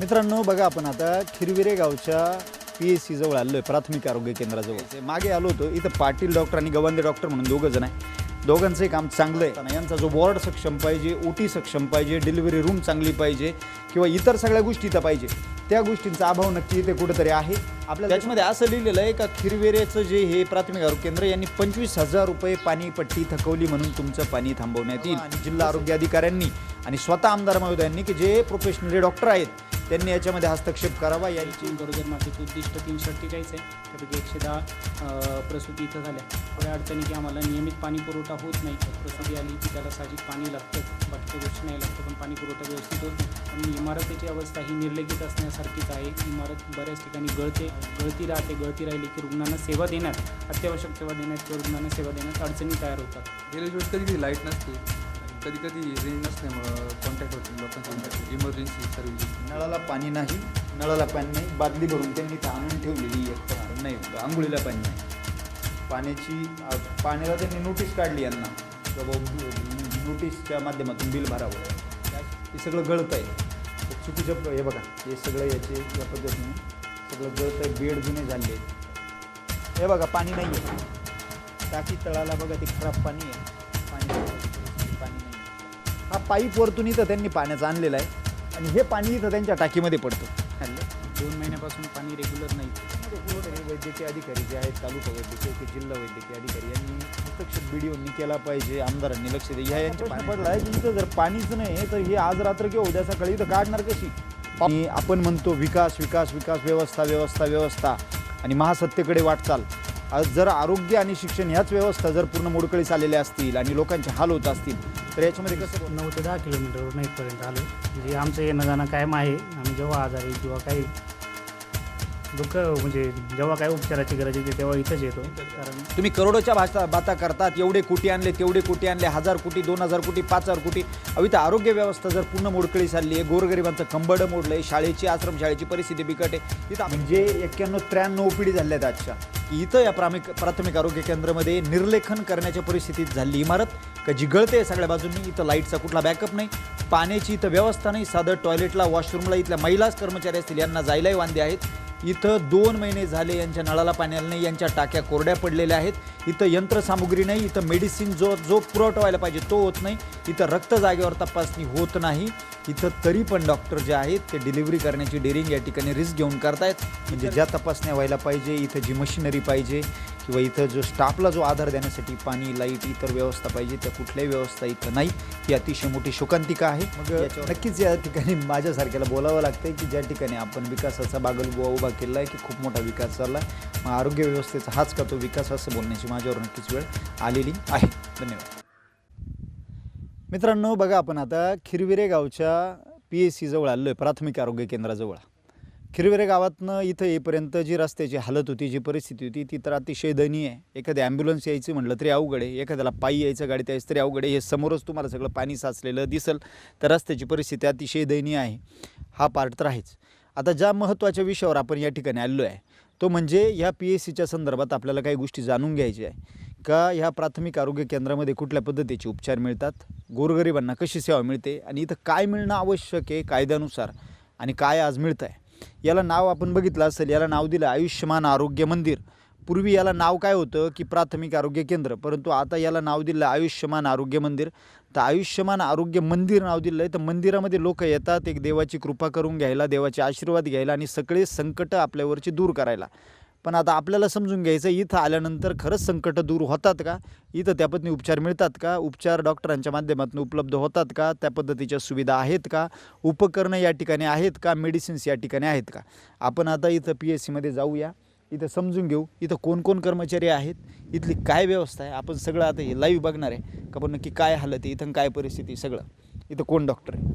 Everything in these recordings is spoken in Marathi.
मित्रांनो बघा आपण आता खिरविरे गावच्या पी एस सी जवळ आलोय प्राथमिक आरोग्य केंद्राजवळ. मागे आलो होतो इथं पाटील डॉक्टर आणि गवंदे डॉक्टर म्हणून दोघं जण आहे. दोघांचं काम चांगलं आहे. यांचा जो वॉर्ड सक्षम पाहिजे ओ टी सक्षम पाहिजे डिलिव्हरी रूम चांगली पाहिजे किंवा इतर सगळ्या गोष्टी इथं पाहिजे त्या गोष्टींचा अभाव नक्की इथे कुठेतरी आहे. त्याच्यामध्ये असं लिहिलेलं आहे का खिरवेरेचं जे हे प्राथमिक आरोग्य केंद्र यांनी पंचवीस हजार रुपये पाणीपट्टी थकवली म्हणून तुमचं पाणी थांबवण्यात येईल. आणि जिल्हा आरोग्य अधिकाऱ्यांनी आणि स्वतः आमदार महोदयांनी की जे प्रोफेशनल जे डॉक्टर आहेत त्यांनी याच्यामध्ये हस्तक्षेप करावा. यांची गरोदर मातेचं उद्दिष्ट तीनशे अठ्ठेचाळीस आहे. त्यापैकी एकशे दहा प्रसूती इथं झाल्या. थोड्या अडचणी की आम्हाला नियमित पाणी पुरवठा होत नाही. प्रसूती आली की त्याला साहजिक पाणी लागतं. बाकीच्या गोष्टी नाही लागतं पण पाणी पुरवठा व्यवस्थित होत. नाही आणि इमारतीची अवस्था ही निर्लगित असण्यासारखीच आहे. इमारत बऱ्याच ठिकाणी गळते. गळती राहते गळती राहिली की रुग्णांना सेवा देण्यात अत्यावश्यक सेवा देण्यात किंवा रुग्णांना सेवा देण्यात अडचणी तयार होतात. दिवस कधी कधी लाइट नसते. कधी कधी रेंज नसल्यामुळं कॉन्टॅक्ट होते लोकांचा इमर्जन्सी सर्व्हिस नळाला पाणी नाही नळाला पाणी नाही बादली भरून त्यांनी आणून ठेवलेली एक नाही आंघोळीला पाणी नाही. पाण्याची पाण्याला त्यांनी नोटीस काढली यांना. की बाबा नोटीसच्या माध्यमातून बिल भरावं. हे सगळं गळतं आहे चुकीच्या प- हे बघा हे सगळं याचे या पद्धतीने सगळं आहे बेड जुने झाले. हे बघा पाणी नाही आहे टाकी तळाला बघा ते खराब पाणी आहे. पाणी पाणी नाही हा पाईप वरतून इथं त्यांनी पाण्याचं आणलेलं आहे. आणि हे पाणी इथं त्यांच्या टाकीमध्ये पडतं. दोन महिन्यापासून पाणी रेग्युलर नाही. वैद्यकीय अधिकारी जे आहेत तालुका वैद्यकीय की जिल्हा वैद्यकीय अधिकारी यांनी हस्तक्षेप बीडीओनी केला पाहिजे. आमदारांनी लक्ष दे ह्या यांच्या पाणी पडला आहे की इथं जर पाणीच नाही तर ही आज रात्र किंवा उद्या सकाळी इथं काढणार कशी? आणि आपण म्हणतो विकास विकास विकास व्यवस्था व्यवस्था व्यवस्था. आणि महासत्तेकडे वाटचाल. आज जर आरोग्य आणि शिक्षण ह्याच व्यवस्था जर पूर्ण मोडकळीस आलेल्या असतील आणि लोकांचे हाल होत असतील तर याच्यामध्ये कसं नऊ ते दहा किलोमीटरवर इथपर्यंत आलो म्हणजे आमचं येणं जाणं कायम आहे. आम्ही जेव्हा आजारी किंवा काही दुःख म्हणजे जेव्हा काही उपचाराची गरज येते तेव्हा इथंच येतो. कारण तुम्ही करोडोच्या भाषा बाता करतात एवढे कोटी आणले तेवढे कोटी आणले हजार कोटी दोन हजार कोटी पाच हजार कोटी. इथं आरोग्य व्यवस्था जर पूर्ण मोडकळी चालली आहे गोरगरिबांचं कंबड मोडलंय शाळेची आश्रम शाळेची परिस्थिती बिकट आहे. इथं म्हणजे एक्क्याण्णव त्र्याण्णव पिढी झाल्या आहेत आजच्या. की इथं या प्राथमिक प्राथमिक आरोग्य केंद्रामध्ये निर्लेखन करण्याच्या परिस्थितीत झाली इमारत. का जी गळते सगळ्या बाजूंनी इथं लाईटचा कुठला बॅकअप नाही. पाण्याची इथं व्यवस्था नाही. साधं टॉयलेटला वॉशरूमला इथल्या महिलाच कर्मचारी असतील यांना जायलाही वांदे आहेत. इथं दोन महिने झाले यांच्या नळाला पाणी आलं नाही यांच्या टाक्या कोरड्या पडलेल्या आहेत. इथं यंत्रसामुग्री नाही इथं मेडिसिन जो जो पुरवठा व्हायला पाहिजे तो होत नाही. इथं रक्त जागेवर तपासणी होत नाही. इथं तरी पण डॉक्टर जे आहेत ते डिलिव्हरी करण्याची डेअरिंग या ठिकाणी रिस्क घेऊन करतायत. म्हणजे ज्या तपासण्या व्हायला पाहिजे इथं जी मशिनरी पाहिजे किंवा इथं जो स्टाफला जो आधार देण्यासाठी पाणी लाइट इतर व्यवस्था पाहिजे त्या कुठल्याही व्यवस्था इथं नाही. ही अतिशय मोठी शोकांतिका आहे. मग नक्कीच या ठिकाणी माझ्यासारख्याला बोलावं लागतंय की ज्या ठिकाणी आपण विकासाचा बागलबुवा उभा केला आहे की खूप मोठा विकास चालला आहे. मग आरोग्य व्यवस्थेचा हाच का तो विकास असं बोलण्याची माझ्यावर नक्कीच वेळ आलेली आहे. धन्यवाद. मित्रांनो बघा आपण आता खिरविरे गावच्या पी एस सीजवळ आलो आहे प्राथमिक आरोग्य केंद्राजवळ. खिरविरे गावातनं इथं येईपर्यंत जी रस्त्याची हालत होती जी परिस्थिती होती ती तर अतिशय दयनीय आहे. एखादी ॲम्ब्युलन्स यायची म्हटलं तरी अवघड आहे. एखाद्याला पायी यायचं गाडी यायचं तरी अवघड आहे. हे समोरच तुम्हाला सगळं पाणी साचलेलं दिसल तर रस्त्याची परिस्थिती अतिशय दयनीय आहे. हा पार्ट तर आहेच. आता ज्या महत्त्वाच्या विषयावर आपण या ठिकाणी आलेलो आहे तो म्हणजे ह्या पी एस सीच्या संदर्भात आपल्याला काही गोष्टी जाणून घ्यायच्या आहे. का ह्या प्राथमिक आरोग्य केंद्रामध्ये कुठल्या पद्धतीचे उपचार मिळतात? गोरगरिबांना कशी सेवा मिळते? आणि इथं काय मिळणं आवश्यक आहे कायद्यानुसार? आणि काय आज मिळतं आहे याला नाव आपण बघितलं असेल याला नाव दिलं आयुष्यमान आरोग्य मंदिर. पूर्वी याला नाव काय होतं की प्राथमिक आरोग्य केंद्र परंतु आता याला नाव दिलं आयुष्यमान आरोग्य मंदिर. तर आयुष्यमान आरोग्य मंदिर नाव दिलं आहे तर मंदिरामध्ये लोक येतात एक देवाची कृपा करून घ्यायला देवाचे आशीर्वाद घ्यायला आणि सगळे संकट आपल्यावरची दूर करायला. पण आता आपल्याला समजून घ्यायचं इथं आल्यानंतर खरंच संकट दूर होतात का? इथं त्या पद्धतीने उपचार मिळतात का? उपचार डॉक्टरांच्या माध्यमातून उपलब्ध होतात का? त्या पद्धतीच्या सुविधा आहेत का? उपकरणं या ठिकाणी आहेत का? मेडिसिन्स या ठिकाणी आहेत का? आपण आता इथं पी एस सीमध्ये जाऊया. इथं समजून घेऊ इथं कोण कोण कर्मचारी आहेत? इथली काय व्यवस्था आहे? आपण सगळं आता हे लाईव्ह बघणार आहे. का पण नक्की काय हालत आहे? इथं काय परिस्थिती सगळं? इथं कोण डॉक्टर आहे?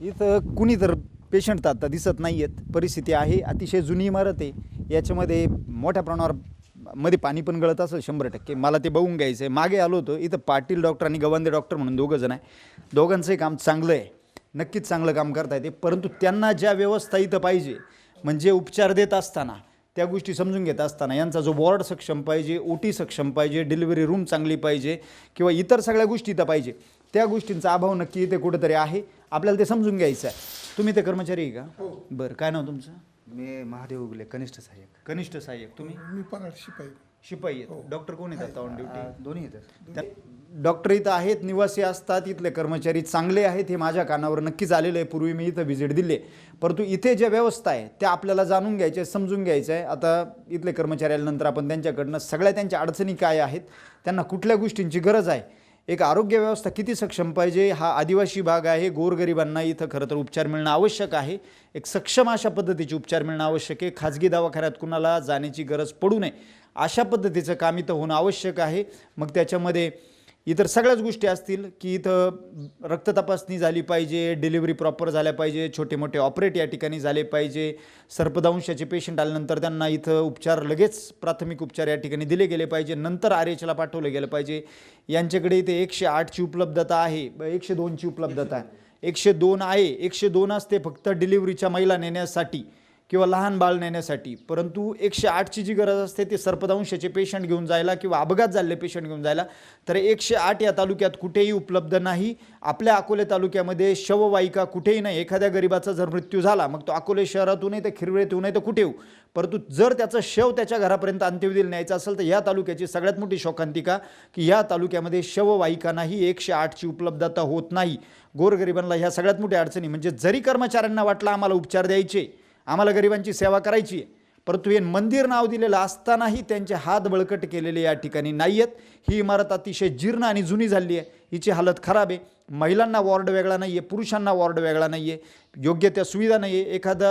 इथं कुणी तर पेशंट आता दिसत नाही आहेत परिस्थिती आहे. अतिशय जुनी इमारत आहे. याच्यामध्ये मोठ्या प्रमाणावर मध्ये पाणी पण गळत असेल शंभर टक्के. मला ते बघून घ्यायचं आहे. मागे आलो होतो. इथं पाटील डॉक्टर आणि गवंदे डॉक्टर म्हणून दोघं जण आहे. दोघांचंही काम चांगलं आहे. नक्कीच चांगलं काम करता येते परंतु त्यांना ज्या व्यवस्था इथं पाहिजे म्हणजे उपचार देत असताना त्या गोष्टी समजून घेत असताना यांचा जो वॉर्ड सक्षम पाहिजे ओ टी सक्षम पाहिजे डिलिव्हरी रूम चांगली पाहिजे किंवा इतर सगळ्या गोष्टी इथं पाहिजे त्या गोष्टींचा अभाव नक्की इथे कुठेतरी आहे. आपल्याला ते समजून घ्यायचं आहे. तुम्ही ते कर्मचारी आहे का? बरं काय नाव तुमचं? मी महादेव उगले कनिष्ठ सहाय्यक. कनिष्ठ सहाय्यक. तुम्ही? मी पण शिपाई. शिपाई आहेत. डॉक्टर कोण आहेत आता ऑन ड्युटी दोन्ही येतात डॉक्टर इथं आहेत निवासी असतात इथले कर्मचारी चांगले आहेत हे माझ्या कानावर नक्कीच आलेलं आहे. पूर्वी मी इथं व्हिजिट दिली. आहे. परंतु इथे ज्या व्यवस्था आहे त्या आपल्याला जाणून घ्यायच्या समजून घ्यायचं आहे आता इथले कर्मचारी आल्यानंतर आपण त्यांच्याकडनं सगळ्या त्यांच्या अडचणी काय आहेत त्यांना कुठल्या गोष्टींची गरज आहे? एक आरोग्य व्यवस्था किती सक्षम पाहिजे? हा आदिवासी भाग आहे गोरगरिबांना इथं खरं तर उपचार मिळणं आवश्यक आहे. एक सक्षम अशा पद्धतीचे उपचार मिळणं आवश्यक आहे. खाजगी दवाखान्यात कुणाला जाण्याची गरज पडू नये. अशा पद्धतीचं काम इथं होणं आवश्यक आहे. मग त्याच्यामध्ये इतर सगळ्याच गोष्टी असतील की इथं रक्त तपासणी झाली पाहिजे डिलिव्हरी प्रॉपर झाल्या पाहिजे छोटे मोठे ऑपरेट या ठिकाणी झाले पाहिजे. सर्पदंशाचे पेशंट आल्यानंतर त्यांना इथं उपचार लगेच प्राथमिक उपचार या ठिकाणी दिले गेले पाहिजे. नंतर आर एचला पाठवलं गेलं पाहिजे. यांच्याकडे इथे एकशे आठची उपलब्धता आहे. ब- एकशे दोनची उपलब्धता आहे. एकशे दोन आहे. एकशे दोन असते फक्त डिलिव्हरीच्या महिला नेण्यासाठी. किंवा लहान बाळ नेण्यासाठी. परंतु एकशे आठची जी गरज असते ते सर्पदंशाचे पेशंट घेऊन जायला किंवा अपघात झालेले पेशंट घेऊन जायला तर एकशे आठ या तालुक्यात कुठेही उपलब्ध नाही. आपल्या अकोले तालुक्यामध्ये शववाहिका कुठेही नाही. एखाद्या गरीबाचा जर मृत्यू झाला मग तो अकोले शहरातूनही तर खिरवेतूनही तर कुठे येऊ? परंतु जर त्याचं शव त्याच्या घरापर्यंत अंत्यविधीला न्यायचं असेल तर या तालुक्याची सगळ्यात मोठी शोकांतिका की या तालुक्यामध्ये शववाहिका नाही एकशे आठची उपलब्धता होत नाही. गोरगरिबांना ह्या सगळ्यात मोठ्या अडचणी म्हणजे जरी कर्मचाऱ्यांना वाटलं आम्हाला उपचार द्यायचे आम्हाला गरिबांची सेवा करायची आहे. परंतु हे मंदिर नाव दिलेलं असतानाही त्यांचे हात बळकट केलेले या ठिकाणी नाही आहेत ही इमारत अतिशय जीर्ण आणि जुनी झाली आहे. हिची हालत खराब आहे. महिलांना वॉर्ड वेगळा नाही आहे पुरुषांना वॉर्ड वेगळा नाही आहे योग्य त्या सुविधा नाही आहे एखादा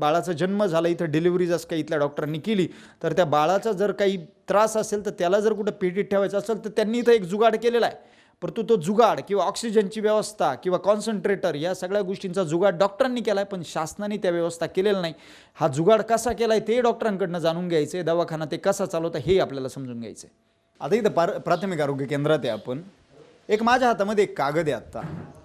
बाळाचा जन्म झाला इथं डिलिव्हरी जसं काही इथल्या डॉक्टरांनी केली तर त्या बाळाचा जर काही त्रास असेल तर त्याला जर कुठं पेटीत ठेवायचं असेल तर त्यांनी इथं एक जुगाड केलेला आहे. परंतु तो जुगाड किंवा ऑक्सिजनची व्यवस्था किंवा कॉन्सन्ट्रेटर या सगळ्या गोष्टींचा जुगाड डॉक्टरांनी केला आहे पण शासनाने त्या व्यवस्था केलेला नाही. हा जुगाड कसा केला आहे ते डॉक्टरांकडनं जाणून घ्यायचं आहे दवाखाना ते कसा चालवता हे आपल्याला समजून घ्यायचं आहे आता इथं पार प्राथमिक आरोग्य केंद्रात आहे आपण. एक माझ्या हातामध्ये एक कागद आहे आत्ता.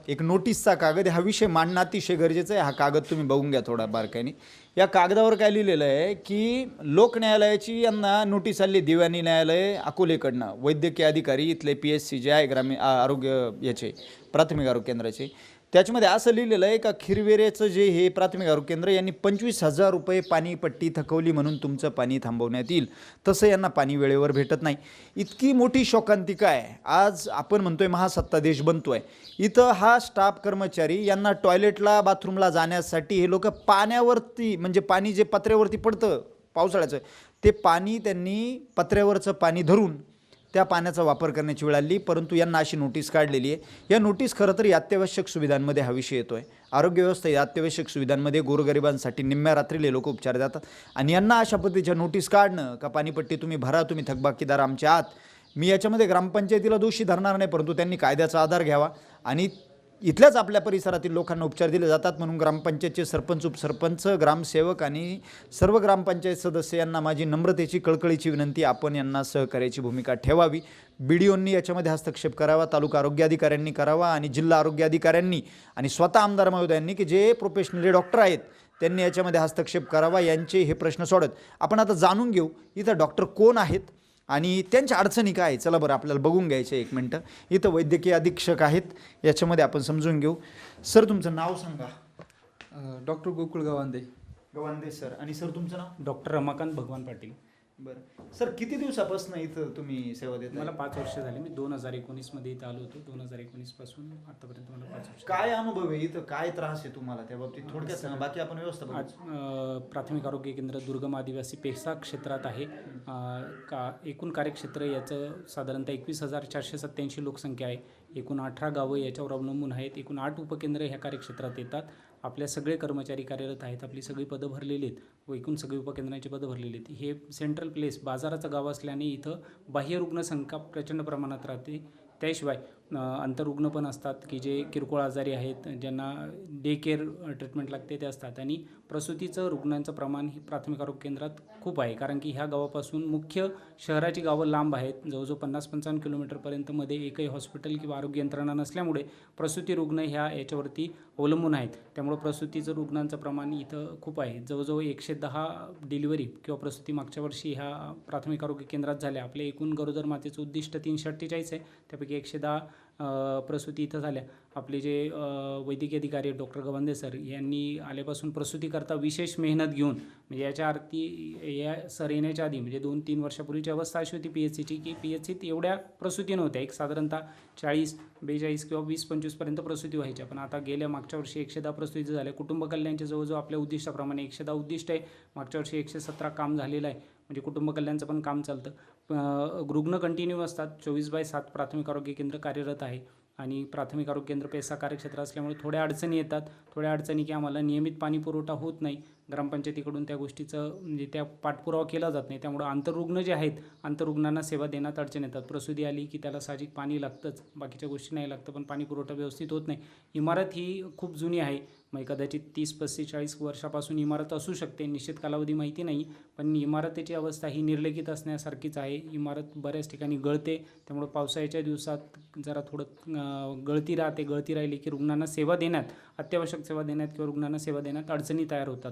एक नोटीसचा कागद हा विषय मांडणं अतिशय गरजेचं आहे. हा कागद तुम्ही बघून घ्या थोडा बारकाईने या कागदावर काय लिहिलेलं आहे की लोक न्यायालयाची यांना नोटीस आली दिव्यानी न्यायालय अकोलेकडनं. वैद्यकीय अधिकारी इथले पी एस सी जे आहे ग्रामीण आरोग्य याचे प्राथमिक आरोग्य केंद्राचे. त्याच्यामध्ये असं लिहिलेलं आहे का खिरवेरेचं जे हे प्राथमिक आरोग्य केंद्र यांनी पंचवीस हजार रुपये पाणीपट्टी थकवली म्हणून तुमचं पाणी थांबवण्यात येईल. तसं यांना पाणी वेळेवर भेटत नाही. इतकी मोठी शोकांतिका आहे. आज आपण म्हणतोय महासत्ता देश आहे इथं हा स्टाफ कर्मचारी यांना टॉयलेटला बाथरूमला जाण्यासाठी हे लोक पाण्यावरती म्हणजे पाणी जे पत्र्यावरती पडतं पावसाळ्याचं ते पाणी त्यांनी पत्र्यावरचं पाणी धरून त्या पाण्याचा वापर करण्याची वेळ आली परंतु यांना अशी नोटीस काढलेली आहे. या नोटीस खरं तर अत्यावश्यक सुविधांमध्ये हा विषय आहे आरोग्य व्यवस्था या अत्यावश्यक सुविधांमध्ये गोरगरिबांसाठी निम्म्या रात्रीले लोक उपचार देतात आणि यांना अशा पद्धतीच्या नोटीस काढणं का पाणीपट्टी तुम्ही भरा तुम्ही थकबाकीदार आमच्या आत मी याच्यामध्ये ग्रामपंचायतीला दोषी धरणार नाही परंतु त्यांनी कायद्याचा आधार घ्यावा. आणि इथल्याच आपल्या परिसरातील लोकांना उपचार दिले जातात. म्हणून ग्रामपंचायतचे सरपंच उपसरपंच ग्रामसेवक आणि सर्व ग्रामपंचायत सदस्य यांना माझी नम्रतेची कळकळीची विनंती. आपण यांना सहकार्याची भूमिका ठेवावी. बी डी ओंनी याच्यामध्ये हस्तक्षेप करावा तालुका आरोग्य अधिकाऱ्यांनी करावा आणि जिल्हा आरोग्य अधिकाऱ्यांनी आणि स्वतः आमदार महोदयांनी की जे प्रोफेशनली डॉक्टर आहेत त्यांनी याच्यामध्ये हस्तक्षेप करावा यांचे हे प्रश्न सोडत. आपण आता जाणून घेऊ इथं डॉक्टर कोण आहेत? आणि त्यांच्या अडचणी काय? चला बरं आपल्याला बघून घ्यायचं आहे एक मिनटं. इथं वैद्यकीय अधीक्षक आहेत याच्यामध्ये आपण समजून घेऊ. सर तुमचं नाव सांगा. डॉक्टर गोकुळ गवांदे. गवांदे सर. आणि सर तुमचं नाव? डॉक्टर रमाकांत भगवान पाटील. बरं. सर किती दिवसापासून इथं तुम्ही सेवा देता मला पाच वर्ष झाली. मी दोन हजार एकोणीसमध्ये इथं आलो होतो. दोन हजार एकोणीसपासून आतापर्यंत मला पाच वर्ष काय अनुभव आहे इथं? काय त्रास आहे तुम्हाला? त्या बाबतीत थोडक्यात सांगा. बाकी आपण व्यवस्था बघू. आज अ, प्राथमिक आरोग्य केंद्र दुर्गम आदिवासी पेसा क्षेत्रात आहे. अ, का एकूण कार्यक्षेत्र याचं साधारणतः एकवीस हजार चारशे सत्त्याऐंशी लोकसंख्या आहे. एकूण अठरा गावं याच्यावर अवलंबून आहेत. एकूण आठ उपकेंद्र ह्या कार्यक्षेत्रात येतात. आपल्या सगळे कर्मचारी कार्यरत आहेत आपली सगळी पदं भरलेली आहेत व एकूण सगळी उपकेंद्रांची पदं भरलेली आहेत. हे सेंट्रल प्लेस बाजाराचं गाव असल्याने इथं बाह्य रुग्णसंख्या प्रचंड प्रमाणात राहते. त्याशिवाय अंतरुग्ण पण असतात की जे किरकोळ आजारी आहेत ज्यांना डे केअर ट्रीटमेंट लागते ते असतात. आणि प्रसूतीचं रुग्णांचं प्रमाण ही प्राथमिक आरोग्य केंद्रात खूप आहे. कारण की ह्या गावापासून मुख्य शहराची गावं लांब आहेत. जवळजवळ पन्नास पंचावन्न किलोमीटरपर्यंत मध्ये एकही हॉस्पिटल किंवा आरोग्य यंत्रणा नसल्यामुळे प्रसूती रुग्ण ह्या याच्यावरती अवलंबून आहेत. त्यामुळं प्रसूतीचं रुग्णांचं प्रमाण इथं खूप आहे. जवळजवळ एकशे दहा डिलिव्हरी किंवा प्रसूती मागच्या वर्षी ह्या प्राथमिक आरोग्य केंद्रात झाल्या. आपल्या एकूण गरोदर मातेचं उद्दिष्ट तीनशे अठ्ठेचाळीस आहे. त्यापैकी एकशे दहा प्रसूती इथं झाल्या. आपले जे वैद्यकीय अधिकारी डॉक्टर गवंदे सर यांनी आल्यापासून प्रसूतीकरता विशेष मेहनत घेऊन म्हणजे याच्या आरती या सर येण्याच्या आधी म्हणजे दोन तीन वर्षापूर्वीची अवस्था अशी होती पी एच सीची की पी एच सीत एवढ्या प्रसूती नव्हत्या. एक साधारणतः चाळीस बेचाळीस किंवा वीस पंचवीसपर्यंत प्रसूती व्हायच्या. पण आता गेल्या मागच्या वर्षी एकशे दहा प्रसूती झाल्या. कुटुंब कल्याणच्या जवळजवळ आपल्या उद्दिष्टाप्रमाणे एकशे दहा उद्दिष्ट आहे. मागच्या वर्षी एकशे सतरा काम झालेलं आहे. म्हणजे कुटुंब कल्याणचं पण काम चालतं. रुग्ण कंटिन्यू असतात. चोवीस बाय सात प्राथमिक आरोग्य केंद्र कार्यरत आहे. आणि प्राथमिक आरोग्य केंद्र पैसा कार्यक्षेत्र असल्यामुळे थोड्या अडचणी येतात. थोड्या अडचणी की आम्हाला नियमित पाणी पुरवठा होत नाही. ग्रामपंचायतीकडून त्या गोष्टीचं म्हणजे त्या पाठपुरावा केला जात नाही. त्यामुळं आंतररुग्ण जे आहेत आंतररुग्णांना सेवा देण्यात अडचण येतात. प्रसूती आली की त्याला साहजिक पाणी लागतंच. बाकीच्या गोष्टी नाही लागतं पण पाणी पुरवठा व्यवस्थित होत नाही. इमारत ही खूप जुनी आहे. मग कदाचित तीस पस्तीस चाळीस वर्षापासून इमारत असू शकते. निश्चित कालावधी माहिती नाही पण इमारतीची अवस्था ही निर्लेखित असण्यासारखीच आहे. इमारत बऱ्याच ठिकाणी गळते त्यामुळे पावसाळ्याच्या दिवसात जरा थोडं गळती राहते. गळती राहिली की रुग्णांना सेवा देण्यात अत्यावश्यक सेवा देण्यात किंवा रुग्णांना सेवा देण्यात अडचणी तयार होतात.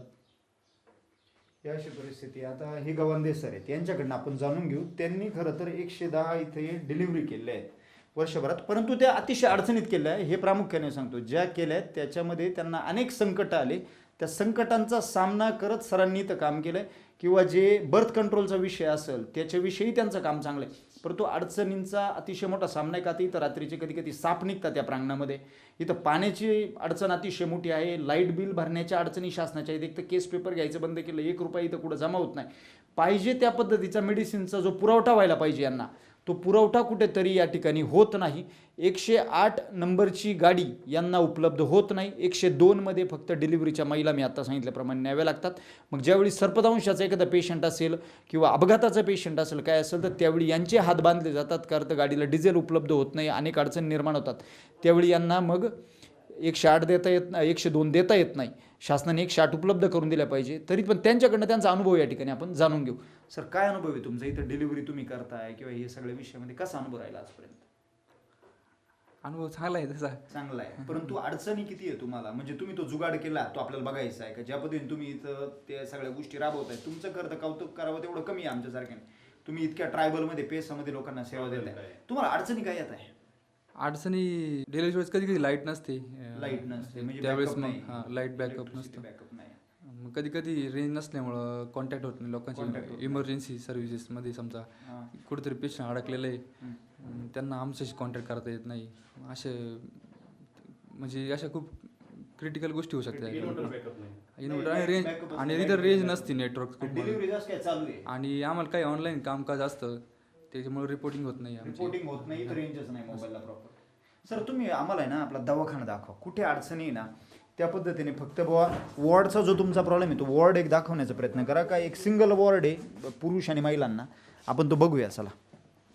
या अशी परिस्थिती. आता हे गवंदे सर आहेत. यांच्याकडनं आपण जाणून घेऊ. त्यांनी खरं तर एकशे दहा इथे डिलिव्हरी केल्या आहेत. वर्षभरात. परंतु त्या अतिशय अडचणीत केल्या आहे हे प्रामुख्याने सांगतो. ज्या केल्या आहेत त्याच्यामध्ये त्यांना अनेक संकट आले. त्या संकटांचा सामना करत सरांनी इथं काम केलं आहे किंवा जे बर्थ कंट्रोलचा विषय असेल त्याच्याविषयी त्यांचं काम चांगलं आहे परंतु अडचणींचा अतिशय मोठा सामना आहे का? ती तर रात्रीचे कधी कधी साप निघतात त्या प्रांगणामध्ये. इथं पाण्याची अडचण अतिशय मोठी आहे. लाइट बिल भरण्याच्या अडचणी शासनाच्या आहेत. एक तर केस पेपर घ्यायचं बंद केलं. एक रुपया इथं कुठं जमा होत नाही. पाहिजे त्या पद्धतीचा मेडिसिनचा जो पुरवठा व्हायला पाहिजे यांना तो पुरवठा कुठेतरी या ठिकाणी होत नाही. एकशे आठ नंबरची गाडी यांना उपलब्ध होत नाही. एकशे दोनमध्ये फक्त डिलिव्हरीच्या महिला मी आता सांगितल्याप्रमाणे न्याव्या लागतात. मग ज्यावेळी सर्पदंशाचा एखादा पेशंट असेल किंवा अपघाताचा पेशंट असेल काय असेल तर त्यावेळी यांचे हात बांधले जातात कारण तर गाडीला डिझेल उपलब्ध होत नाही अनेक अडचणी निर्माण होतात. त्यावेळी यांना मग एकशे आठ देता येत नाही एकशे दोन देता येत नाही. शासनाने एकशे आठ उपलब्ध करून दिल्या पाहिजे. तरी पण त्यांच्याकडनं त्यांचा अनुभव या ठिकाणी आपण जाणून घेऊ. सर काय अनुभव आहे तुमचा? इथं डिलिव्हरी तुम्ही करताय किंवा हे सगळ्या विषयामध्ये कसा अनुभव राहिला आजपर्यंत? अनुभव चांगला आहे तसा. चांगला आहे. परंतु अडचणी किती आहे तुम्हाला? म्हणजे तुम्ही तो जुगाड केला तो आपल्याला बघायचा आहे का? ज्या पद्धतीने तुम्ही इथं त्या सगळ्या गोष्टी राबवताय तुमचं करतं कौतुक करावं तेवढं कमी आहे आमच्यासारख्याने. तुम्ही इतक्या ट्रायबलमध्ये पेसामध्ये लोकांना सेवा देताय. तुम्हाला अडचणी काय येत आहे? अडचणी डिलिव्हरी वेळेस कधी कधी लाइट नसते. लाइट नसते म्हणजे त्यावेळेस मग नाही. हां लाइट बॅकअप नसतं. नाही. मग कधी कधी रेंज नसल्यामुळं कॉन्टॅक्ट होत नाही लोकांची. इमर्जन्सी सर्व्हिसेसमध्ये समजा. कुठेतरी पेशंट अडकलेलं आहे. त्यांना आमच्याशी कॉन्टॅक्ट करता येत नाही. असे म्हणजे अशा खूप क्रिटिकल गोष्टी होऊ शकतात. इन्व्हर्टर आणि रेंज आणि light रेंज नसते नेटवर्क खूप आणि आम्हाला काही ऑनलाईन कामकाज असतं त्याच्यामुळे रिपोर्टिंग होत नाही आमची. रिपोर्टिंग होत नाही तर रेंजच नाही मोबाईलला प्रॉपर सर तुम्ही आम्हाला आहे ना आपला दवाखाना दाखवा. कुठे अडचणी आहे ना त्या पद्धतीने फक्त बुवा वॉर्डचा जो तुमचा प्रॉब्लेम आहे तो वॉर्ड एक दाखवण्याचा प्रयत्न करा. का एक सिंगल वॉर्ड आहे पुरुष आणि महिलांना. आपण तो बघूया चला.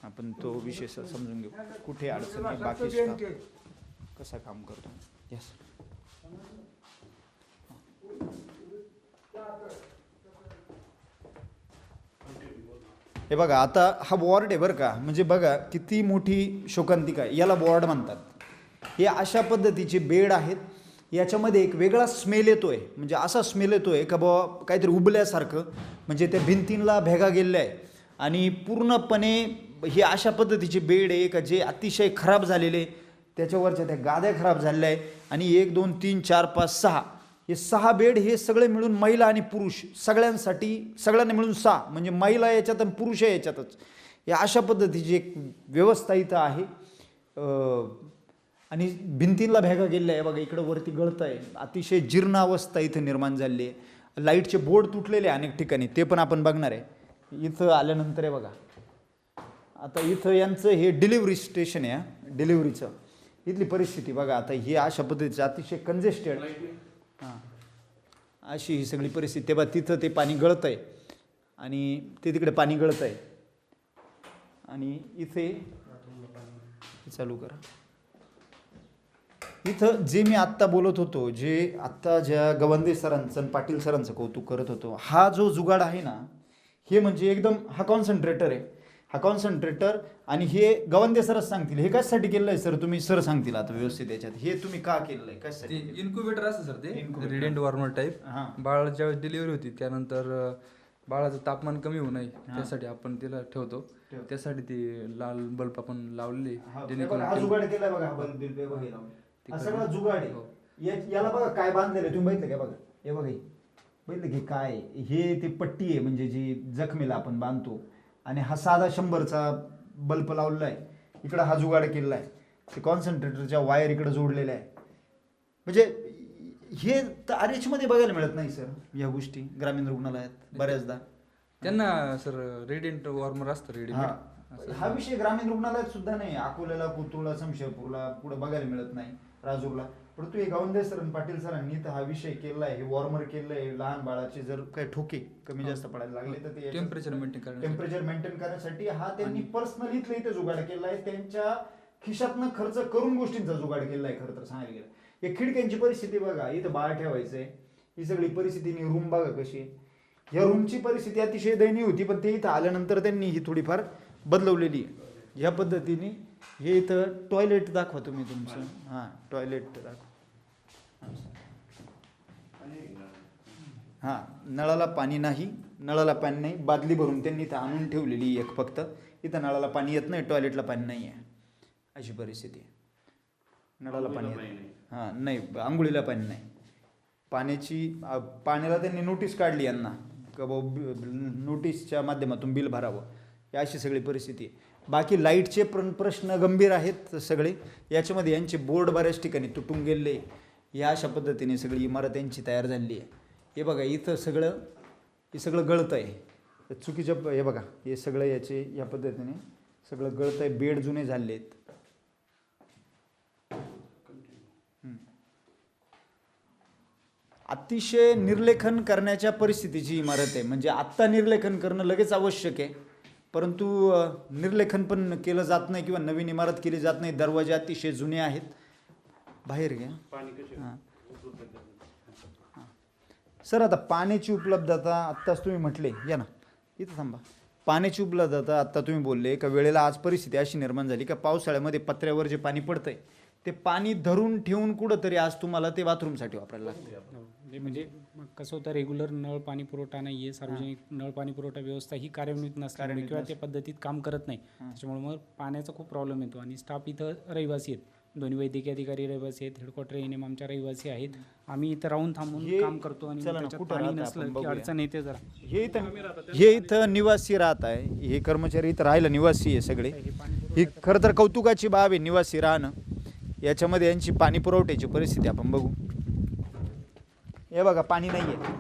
आपण तो विषय समजून घेऊ. कुठे अडचणी आहे, बाकी कसा काम करतो? यस हे बघा आता हा वॉर्ड आहे बरं का. म्हणजे बघा किती मोठी शोकांतिका आहे. याला वॉर्ड म्हणतात. हे अशा पद्धतीचे बेड आहेत. याच्यामध्ये एक वेगळा स्मेल येतो आहे म्हणजे असा स्मेल येतो आहे का बाबा काहीतरी उबल्यासारखं. म्हणजे त्या भिंतींना भेगा गेलेल्या आहे. आणि पूर्णपणे हे अशा पद्धतीचे बेड आहे का जे अतिशय खराब झालेले त्याच्यावरच्या त्या गाद्या खराब झालेल्या आहे. आणि एक दोन तीन चार पाच सहा हे सहा बेड हे सगळे मिळून महिला आणि पुरुष सगळ्यांसाठी सगळ्यांना मिळून सहा म्हणजे महिला याच्यात आणि पुरुष आहे याच्यातच. या अशा पद्धतीची एक व्यवस्था इथं आहे. आणि भिंतींला भेगा गेलेल्या आहे. बघा इकडं वरती गळत आहे. अतिशय जीर्ण अवस्था इथं निर्माण झालेली आहे. लाईटचे बोर्ड तुटलेले आहे अनेक ठिकाणी ते पण आपण बघणार आहे. इथं आल्यानंतर आहे बघा. आता इथं यांचं हे डिलिव्हरी स्टेशन आहे हा, डिलिव्हरीचं. इथली परिस्थिती बघा आता ही अशा पद्धतीचं अतिशय कंजेस्टेड हां. अशी ही सगळी परिस्थिती. तेव्हा तिथं ते पाणी गळत आहे आणि ते तिकडे पाणी गळत आहे आणि इथे चालू करा. इथं जे मी आत्ता बोलत होतो जे आत्ता ज्या गवंदे सरांचं आणि पाटील सरांचं कौतुक करत होतो हा जो जुगाड आहे ना हे म्हणजे एकदम हा कॉन्सन्ट्रेटर आहे. हा कॉन्सन्ट्रेटर आणि हे गवंदे सरच सांगतील. हे कशासाठी केलं आहे सर? तुम्ही सर सांगतील आता व्यवस्थित याच्यात. हे तुम्ही का केलं आहे? कशासाठी इन्क्युबेटर असतं सर ते. Incubator. रिडेंट वॉर्मर टाईप हां. बाळाला ज्यावेळेस डिलिव्हरी होती त्यानंतर अं, बाळाचं तापमान कमी होऊ नये. त्यासाठी आपण तिला ठेवतो. ठेवतो. त्यासाठी ते लाल बल्ब आपण लावलेले हा, हे जेणेकरून बघा, हा जुगाड केलाय बघा हा बिल्ब बघा हे लावून. हा सगळा जुगाड आहे. हो. या- याला बघा काय बांधलेलं आहे. तुम्ही बघितलं का? बघा. हे बघा हे. बघितलं की काय? आहे? हे ते पट्टी आहे म्हणजे जी जखमेला आपण बांधतो. आणि हा साधा शंभरचा बल्ब लावलेला आहे इकडं हा जुगाड केलेला आहे ते कॉन्सन्ट्रेटरच्या वायर इकडे जोडलेल्या आहे. म्हणजे हे तर आर एच मध्ये बघायला मिळत नाही सर या गोष्टी ग्रामीण रुग्णालयात बऱ्याचदा. त्यांना सर रेडियंट वॉर्मर असतं रेडिमेड हा. विषय ग्रामीण रुग्णालयात सुद्धा नाही. अकोल्याला कुतुळला शमशेरपूरला पुढे बघायला मिळत नाही. राजूरला. परंतु हे गावंदे सर आणि पाटील सरांनी तर हा विषय केलाय हे वॉर्मर केलंय लहान बाळाचे जर काही ठोके कमी जास्त पडायला लागले तर ते टेम्परेचर मेंटेन करण्यासाठी. टेम्परेचर मेंटेन करण्यासाठी हा त्यांनी पर्सनली इथलं इथे जुगाड केलाय त्यांच्या खिशातनं खर्च करून गोष्टींचा जुगाड केलाय खरं तर सांगायला गेलं. या खिडक्यांची परिस्थिती बघा इथं बाळ ठेवायचंय ही सगळी परिस्थिती रूम बघा कशी आहे. या रूमची परिस्थिती अतिशय दयनीय होती पण ते इथं आल्यानंतर त्यांनी ही थोडीफार बदलवलेली आहे. या पद्धतीने हे इथं टॉयलेट दाखवा तुम्ही तुमचं. हां टॉयलेट दाखवा. हां नळाला पाणी नाही नळाला पाणी नाही बादली भरून त्यांनी इथं आणून ठेवलेली एक फक्त. इथं नळाला पाणी येत नाही टॉयलेटला पाणी नाही आहे. अशी परिस्थिती आहे. नळाला पाणी येत हां नाही आंघोळीला पाणी नाही. पाण्याची पाण्याला त्यांनी नोटीस काढली यांना का बाबा नोटीसच्या माध्यमातून बिल भरावं. या अशी सगळी परिस्थिती आहे. बाकी लाईटचे प्र प्रश्न गंभीर आहेत सगळे. याच्यामध्ये यांचे बोर्ड बऱ्याच ठिकाणी तुटून गेले. या अशा पद्धतीने सगळी इमारत यांची तयार झालेली आहे. हे बघा इथं सगळं हे सगळं गळतं आहे चुकीच्या हे बघा हे सगळं याचे या पद्धतीने सगळं गळतं आहे बेड जुने झाले आहेत अतिशय निर्लेखन करण्याच्या परिस्थितीची इमारत आहे. म्हणजे आत्ता निर्लेखन करणं लगेच आवश्यक आहे. परंतु निर्लेखन पण केलं जात नाही किंवा नवीन इमारत केली जात नाही. दरवाजे अतिशय जुने आहेत. बाहेर घ्या हां. हां. सर आता पाण्याची उपलब्धता आत्ताच तुम्ही म्हटले. या ना. इथं थांबा. पाण्याची उपलब्धता आत्ता तुम्ही बोलले का वेळेला आज परिस्थिती अशी निर्माण झाली का पावसाळ्यामध्ये पत्र्यावर जे पाणी पडतंय ते पाणी धरून ठेवून कुठंतरी आज तुम्हाला ते बाथरूमसाठी वापरायला लागतं हो, ते म्हणजे मग कसं होतं रेग्युलर नळ पाणी पुरवठा नाही आहे सार्वजनिक नळ पाणी पुरवठा व्यवस्था ही कार्यान्वित नसल्यामुळे किंवा त्या पद्धतीत काम करत नाही. त्याच्यामुळे मग पाण्याचा खूप प्रॉब्लेम येतो. आणि स्टाफ इथं रहिवासी आहेत. दोन्ही वैद्यकीय अधिकारी रहिवासी आहेत हेडक्वार्टर एन आमच्या रहिवासी आहेत. आम्ही इथं राहून थांबून हे- काम करतो आणि मग चला ना, त्याच्यात कुठं पाणी राहता नसलं की बघूया. अडचण येते जरा. हे इथं हे इथं निवासी राहत आहे. हे कर्मचारी इथं राहायला निवासी आहे सगळे. हे ही खरं तर कौतुकाची बाब आहे निवासी राहणं. याच्यामध्ये यांची पाणी पुरवठ्याची परिस्थिती आपण बघू. हे बघा पाणी नाही आहे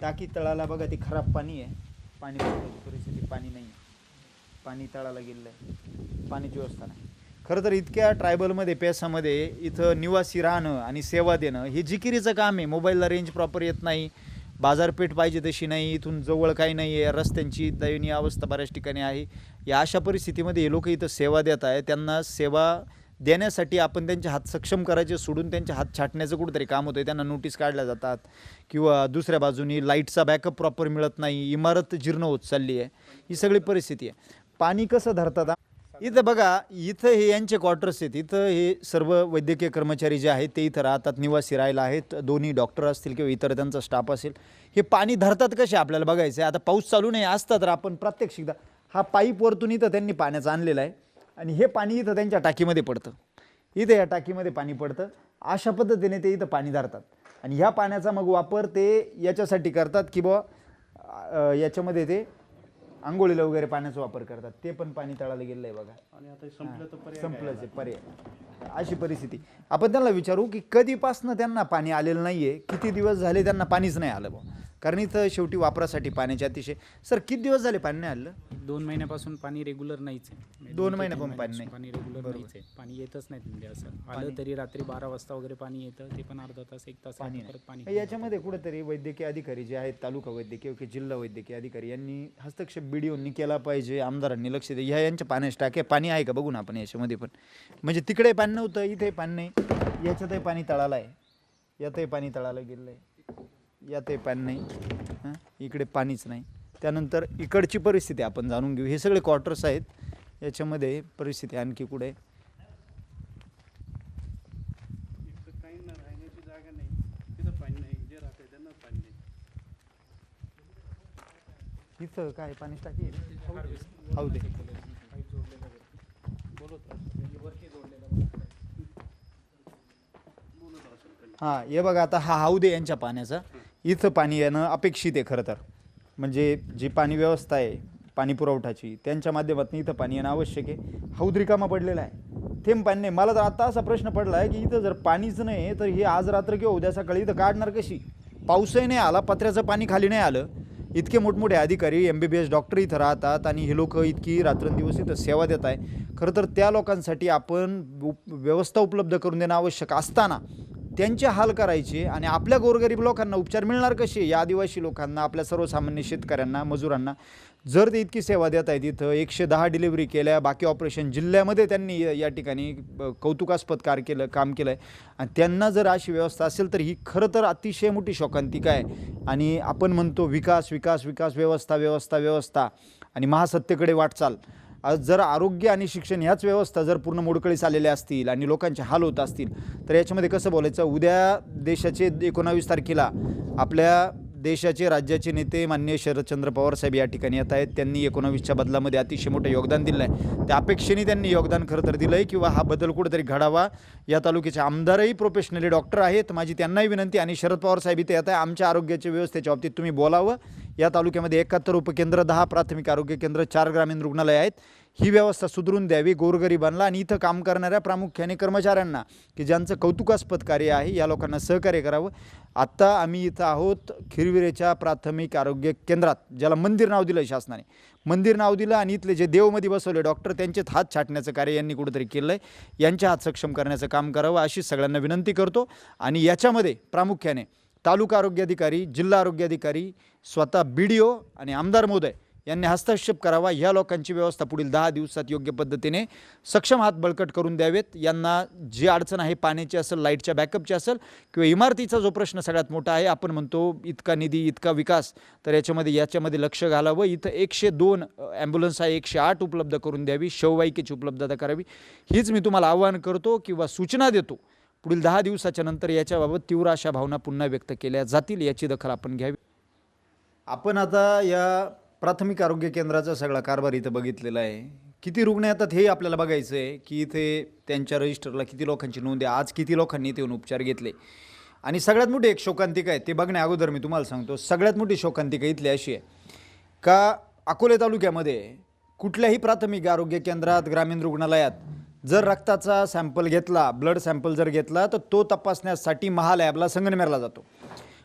टाकी तळाला बघा ती खराब पाणी आहे. पाणी पुरवठ्याची परिस्थिती पाणी नाही आहे पाणी तळाला गेलेलं आहे. पाण्याची व्यवस्था नाही खरं तर इतक्या ट्रायबलमध्ये पेसामध्ये इथं निवासी राहणं आणि सेवा देणं हे जिकिरीचं काम आहे. मोबाईलला रेंज प्रॉपर येत नाही. बाजारपेठ पाहिजे तशी नाही. इथून जवळ काही नाही आहे. रस्त्यांची दयनीय अवस्था बऱ्याच ठिकाणी आहे. या अशा परिस्थितीमध्ये हे लोक इथं सेवा देत आहे त्यांना सेवा देण्यासाठी आपण त्यांचे हात सक्षम करायचे सोडून त्यांचे हात छाटण्याचं कुठंतरी काम होतं त्यांना नोटीस काढल्या जातात. किंवा दुसऱ्या बाजूनी लाईटचा बॅकअप प्रॉपर मिळत नाही. इमारत जीर्ण होत चालली आहे. ही सगळी परिस्थिती आहे. पाणी कसं धरतात? इथं बघा इथं हे यांचे क्वार्टर्स आहेत. इथं हे सर्व वैद्यकीय कर्मचारी जे आहेत ते इथं राहतात निवासी राहायला आहेत. दोन्ही डॉक्टर असतील किंवा इतर त्यांचा स्टाफ असेल. हे पाणी धरतात कसे आपल्याला बघायचं आहे आता पाऊस चालू नाही असता तर आपण प्रत्यक्षिकदा. हा पाईप वरतून इथं त्यांनी पाण्याचं आणलेलं आहे. आणि हे पाणी इथं त्यांच्या टाकीमध्ये पडतं. इथं या टाकीमध्ये पाणी पडतं. अशा पद्धतीने ते इथं पाणी धरतात. आणि ह्या पाण्याचा मग वापर ते याच्यासाठी करतात की बुवा याच्यामध्ये ते आंघोळीला वगैरे पाण्याचा वापर करतात. ते पण पाणी तळाला गेलेलं आहे बघा. आणि आता संपलं तर पर्याय संपलंच आहे पर्याय. अशी परिस्थिती. आपण त्यांना विचारू की कधीपासनं त्यांना पाणी आलेलं नाही आहे किती दिवस झाले त्यांना पाणीच नाही आलं बुवा. कारण इथं शेवटी वापरासाठी पाण्याचे अतिशय सर किती दिवस झाले पाणी नाही आलं? दोन महिन्यापासून पाणी रेग्युलर नाहीच आहे. दोन महिन्यापासून पाणी नाही. पाणी रेग्युलर नाहीच आहे. पाणी येतच नाही म्हणजे असं. आलं तरी रात्री बारा वाजता वगैरे पाणी येतं ते पण अर्धा तास एक तास पाणी परत पाणी नाही. याच्यामध्ये कुठेतरी वैद्यकीय अधिकारी जे आहेत तालुका वैद्यकीय किंवा जिल्हा वैद्यकीय अधिकारी यांनी हस्तक्षेप बीडीओनी केला पाहिजे आमदारांनी लक्ष दे ह्या यांच्या पाण्याचे टाके पाणी आहे का? बघू ना आपण याच्यामध्ये पण. म्हणजे तिकडे पाणी नव्हतं इथे पाणी नाही. याच्यातही पाणी तळाला आहे. यातही पाणी तळाला गेलेलं आहे यातही पाणी नाही. इकडे पाणीच नाही. त्यानंतर इकडची परिस्थिती आपण जाणून घेऊ. हे सगळे क्वार्टर्स आहेत. याच्यामध्ये परिस्थिती आणखी कुठे? तिथं काय? पाणी टाकी हाऊ दे. हां हे बघा आता हा हाऊ दे यांच्या पाण्याचा. इथं पाणी येणं अपेक्षित आहे खरं तर. म्हणजे जी पाणी व्यवस्था आहे पाणी पुरवठाची त्यांच्या माध्यमातून इथं पाणी येणं आवश्यक आहे. हौद रिकामा पडलेला आहे. थेंब पाणी नाही. मला तर आता असा प्रश्न पडला आहे की इथं जर पाणीच नाही तर हे आज रात्र किंवा उद्या सकाळी इथं काढणार कशी? पाऊसही नाही आला पत्र्याचं पाणी खाली नाही आलं. इतके मोठमोठे अधिकारी M B B S doctor इथं राहतात आणि हे लोक इतकी रात्रंदिवस इथं सेवा देत आहे. खरं तर त्या लोकांसाठी आपण उप व्यवस्था उपलब्ध करून देणं आवश्यक असताना त्यांचे हाल करायचे आणि आपल्या गोरगरीब लोकांना उपचार मिळणार कसे? या आदिवासी लोकांना आपल्या सर्वसामान्य शेतकऱ्यांना मजुरांना. जर ते इतकी सेवा देत आहेत इथं एकशे दहा डिलिव्हरी केल्या बाकी ऑपरेशन जिल्ह्यामध्ये त्यांनी या- ठिकाणी कौतुकास्पद कार केलं काम केलं आहे आणि त्यांना जर अशी व्यवस्था असेल तर ही खरं तर अतिशय मोठी शोकांतिका आहे. आणि आपण म्हणतो विकास विकास विकास व्यवस्था व्यवस्था व्यवस्था. आणि महासत्तेकडे वाटचाल. जर आरोग्य आणि शिक्षण ह्याच व्यवस्था जर पूर्ण मोडकळीस आलेल्या असतील आणि लोकांचे हाल होत असतील तर याच्यामध्ये कसं बोलायचं? उद्या देशाचे एकोणावीस तारखेला आपल्या देशाचे राज्याचे नेते माननीय शरदचंद्र पवार साहेब या ठिकाणी येत आहेत. त्यांनी एकोणावीसच्या बदलामध्ये अतिशय मोठं योगदान दिलं आहे त्या अपेक्षेने त्यांनी योगदान खरं तर दिलं आहे किंवा हा बदल कुठेतरी घडावा या तालुक्याचे आमदारही प्रोफेशनली डॉक्टर आहेत. माझी त्यांनाही विनंती आणि शरद पवार साहेब इथे येत आहे आमच्या आरोग्याच्या व्यवस्थेच्या बाबतीत तुम्ही बोलावं. या तालुक्यामध्ये एकाहत्तर उपकेंद्र दहा प्राथमिक आरोग्य केंद्र चार ग्रामीण रुग्णालय आहेत. ही व्यवस्था सुधरून द्यावी गोरगरिबांना आणि इथं काम करणाऱ्या प्रामुख्याने कर्मचाऱ्यांना की ज्यांचं कौतुकास्पद कार्य आहे या लोकांना सहकार्य करावं. आत्ता आम्ही इथं आहोत खिरविरेच्या प्राथमिक आरोग्य केंद्रात ज्याला मंदिर नाव दिलं आहे शासनाने. मंदिर नाव दिलं आणि इथले जे देवमध्ये बसवले डॉक्टर त्यांचेच हात छाटण्याचं कार्य यांनी कुठंतरी केलं आहे यांच्या हात सक्षम करण्याचं काम करावं अशी सगळ्यांना विनंती करतो. आणि याच्यामध्ये प्रामुख्याने तालुका आरोग्य अधिकारी जिल्हा आरोग्य अधिकारी स्वतः बी डी ओ आणि आमदार महोदय यांनी हस्तक्षेप करावा. ह्या लोकांची व्यवस्था पुढील दहा दिवसात योग्य पद्धतीने सक्षम हात बळकट करून द्यावेत. यांना जी अडचण आहे पाण्याची असेल लाईटच्या बॅकअपची असेल किंवा इमारतीचा जो प्रश्न सगळ्यात मोठा आहे आपण म्हणतो इतका निधी इतका विकास तर याच्यामध्ये याच्यामध्ये लक्ष घालावं. इथं एकशे दोन ॲम्ब्युलन्स आहे एकशे आठ उपलब्ध करून द्यावी. शववाहिकेची उपलब्धता करावी. हीच मी तुम्हाला आवाहन करतो किंवा सूचना देतो पुढील दहा दिवसाच्या नंतर याच्याबाबत तीव्र अशा भावना पुन्हा व्यक्त केल्या जातील याची दखल आपण घ्यावी. आपण आता या प्राथमिक आरोग्य केंद्राचा सगळा कारभार इथं बघितलेला आहे. किती रुग्ण येतात हे आपल्याला बघायचं आहे की इथे त्यांच्या रजिस्टरला किती लोकांची नोंद आहे आज किती लोकांनी इथे येऊन उपचार घेतले. आणि सगळ्यात मोठी एक शोकांतिका आहे ते बघण्या अगोदर मी तुम्हाला सांगतो सगळ्यात मोठी शोकांतिका इथली अशी आहे. का अकोले तालुक्यामध्ये कुठल्याही प्राथमिक आरोग्य केंद्रात ग्रामीण रुग्णालयात जर रक्ताचा सॅम्पल घेतला ब्लड सॅम्पल जर घेतला तर तो तपासण्यासाठी महालॅबला संगनमेरला जातो.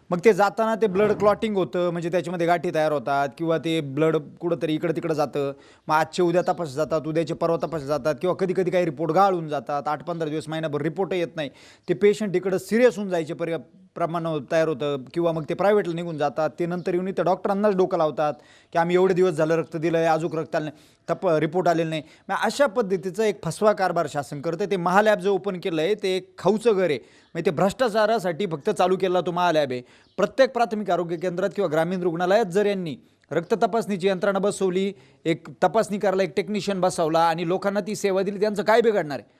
मग ते जाताना ते ब्लड क्लॉटिंग होतं म्हणजे त्याच्यामध्ये गाठी तयार होतात किंवा ते ब्लड कुठंतरी इकडं तिकडं जातं मग आजचे उद्या तपास जातात उद्याचे परवा तपास जातात किंवा कधी कधी काही रिपोर्ट गाळून जातात आठ पंधरा दिवस महिनाभर रिपोर्ट येत नाही. ते पेशंट इकडं सिरियस होऊन जायचे पर्या प्रमाण तयार होतं किंवा मग ते प्रायव्हेटला निघून जातात. ते नंतर येऊन इथं डॉक्टरांनाच डोकं लावतात की आम्ही एवढे दिवस झालं रक्त दिलं आहे अजूक रक्त आलं नाही तप रिपोर्ट आलेला नाही. मग अशा पद्धतीचं एक फसवा कारभार शासन करतं ते महालॅब जे ओपन केलं आहे ते एक खाऊचं घर आहे. म्हणजे ते भ्रष्टाचारासाठी फक्त चालू केला तो महालॅब आहे. प्रत्येक प्राथमिक आरोग्य केंद्रात किंवा ग्रामीण रुग्णालयात जर यांनी रक्त तपासणीची यंत्रणा बसवली एक तपासणी करायला एक टेक्निशियन बसवला आणि लोकांना ती सेवा दिली त्यांचं काय बिघडणार आहे?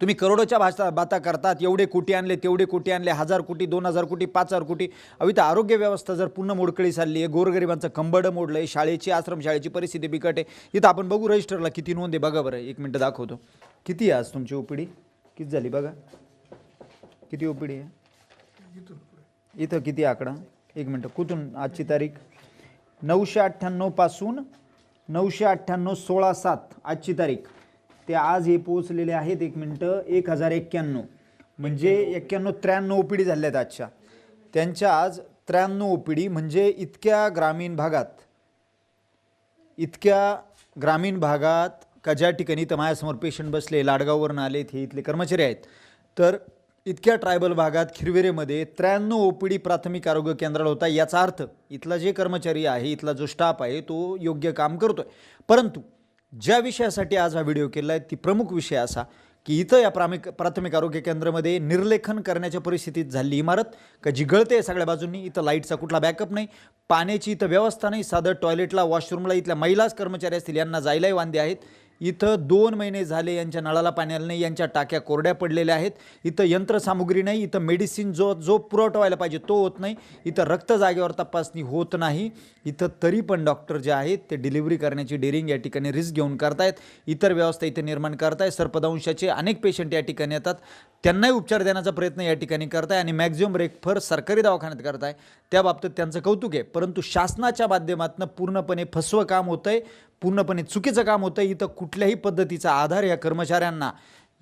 तुम्ही करोडोच्या भाषा बाता करतात एवढे कोटी आणले तेवढे कोटी आणले हजार कोटी दोन हजार कोटी पाच हजार कोटी. अविता आरोग्य व्यवस्था जर पूर्ण मोडकळी चालली आहे गोरगरिबांचं कंबडं मोडलं आहे शाळेची आश्रमशाळेची परिस्थिती बिकट आहे. इथं आपण बघू रजिस्टरला किती नोंद आहे बघा बरं एक मिनटं दाखवतो. किती आहे आज तुमची ओपीडी? किती झाली बघा. किती ओपीडी आहे? इथं किती आकडा? एक मिनटं कुठून? आजची तारीख? नऊशे अठ्ठ्याण्णवपासून नऊशे अठ्ठ्याण्णव सोळा सात आजची तारीख. ते आज हे पोचलेले आहेत एक मिनटं. एक हजार एक्क्याण्णव. म्हणजे एक्क्याण्णव त्र्याण्णव ओपीडी झाल्या आहेत आजच्या. त्यांच्या आज त्र्याण्णव ओपीडी म्हणजे इतक्या ग्रामीण भागात इतक्या ग्रामीण भागात का ज्या ठिकाणी तर माझ्यासमोर पेशंट बसले लाडगाववरून आलेत हे इथले कर्मचारी आहेत तर इतक्या ट्रायबल भागात खिरवेरेमध्ये त्र्याण्णव ओ पी डी प्राथमिक आरोग्य केंद्राला होता. याचा अर्थ इथला जे कर्मचारी आहे इथला जो स्टाफ आहे तो योग्य काम करतो आहे परंतु ज्या विषयासाठी आज हा व्हिडिओ केला आहे ती प्रमुख विषय असा की इथं या प्रामिक प्राथमिक आरोग्य केंद्रामध्ये निर्लेखन करण्याच्या परिस्थितीत झाली इमारत. का जी गळते सगळ्या बाजूंनी इथं लाईटचा कुठला बॅकअप नाही. पाण्याची इथं व्यवस्था नाही. साधं टॉयलेटला वॉशरूमला इथल्या महिलाच कर्मचारी असतील यांना जायलाही वांदे आहेत. इथं दोन महिने झाले यांच्या नळाला पाणी आलं नाही यांच्या टाक्या कोरड्या पडलेल्या आहेत. इथं यंत्रसामुग्री नाही इथं मेडिसिन जो जो पुरवठा व्हायला पाहिजे तो होत नाही. इथं रक्त जागेवर तपासणी होत नाही. इथं तरी पण डॉक्टर जे आहेत ते डिलिव्हरी करण्याची डेरिंग या ठिकाणी रिस्क घेऊन करतायत. इतर व्यवस्था इथे निर्माण करतायत. सर्पदंशाचे अनेक पेशंट या ठिकाणी येतात. त्यांनाही उपचार देण्याचा प्रयत्न या ठिकाणी करताय आणि मॅक्झिमम रेफर सरकारी दवाखान्यात करताय. त्याबाबतीत त्यांचं कौतुक आहे. परंतु शासनाच्या माध्यमातून पूर्णपणे फसवं काम होतं आहे पूर्णपणे चुकीचं काम होतं. इथं कुठल्याही पद्धतीचा आधार या कर्मचाऱ्यांना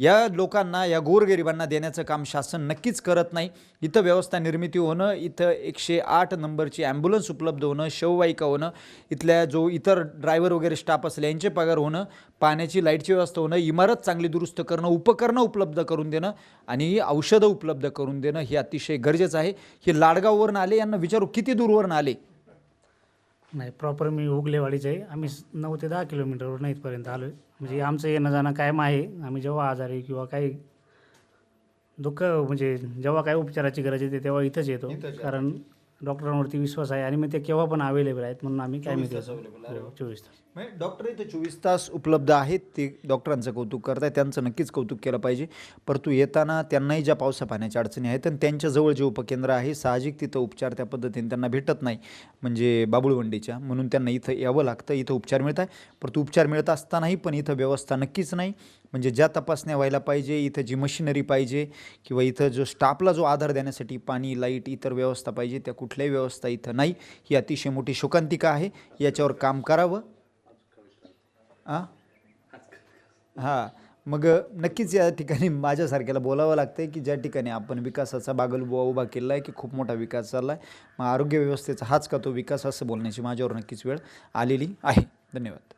या लोकांना या गोरगरिबांना देण्याचं काम शासन नक्कीच करत नाही. इथं व्यवस्था निर्मिती होणं इथं एकशे आठ नंबरची ॲम्ब्युलन्स उपलब्ध होणं शववाहिका होणं इथल्या जो इतर ड्रायव्हर वगैरे स्टाफ असले यांचे पगार होणं पाण्याची लाईटची व्यवस्था होणं इमारत चांगली दुरुस्त करणं उपकरणं उपलब्ध करून देणं आणि औषधं उपलब्ध करून देणं हे अतिशय गरजेचं आहे. हे लाडगाववरून आले यांना विचारू किती दूरवरून आले? नाही प्रॉपर मी उगलेवाडीचं आहे. आम्ही नऊ ते दहा किलोमीटरवरून इथपर्यंत आलो आहे म्हणजे आमचं येणं जाणं कायम आहे. आम्ही जेव्हा आजारी किंवा काही दुःख म्हणजे जेव्हा काही उपचाराची गरज येते तेव्हा इथंच येतो. कारण डॉक्टरांवरती विश्वास आहे आणि मग ते केव्हा पण अवेलेबल आहेत म्हणून आम्ही काय चोवीस मी तास available आहे. हो चोवीस तास. म्हणजे डॉक्टर इथं चोवीस तास उपलब्ध आहेत ते डॉक्टरांचं कौतुक करताय त्यांचं नक्कीच कौतुक केलं पाहिजे. परंतु येताना त्यांनाही ज्या पावसा पाण्याच्या अडचणी आहेत आणि त्यांच्याजवळ जे उपकेंद्र आहे साहजिक तिथं उपचार त्या पद्धतीने त्यांना भेटत नाही म्हणजे बाबुळवंडीच्या. म्हणून त्यांना इथं यावं लागतं इथं उपचार मिळत आहे परंतु उपचार मिळत असतानाही पण इथं व्यवस्था नक्कीच नाही. म्हणजे ज्या तपासण्या व्हायला पाहिजे इथं जी मशिनरी पाहिजे किंवा इथं जो स्टाफला जो आधार देण्यासाठी पाणी लाइट इतर व्यवस्था पाहिजे त्या कुठल्याही व्यवस्था इथं नाही. ही अतिशय मोठी शोकांतिका आहे. याच्यावर काम करावं. हां हां. मग नक्कीच या ठिकाणी माझ्यासारख्याला बोलावं लागतं आहे की ज्या ठिकाणी आपण विकासाचा बागलबुवा उभा केला आहे की खूप मोठा विकास चालला आहे मग आरोग्य व्यवस्थेचा हाच का तो विकास? असं बोलण्याची माझ्यावर नक्कीच वेळ आलेली आहे. धन्यवाद.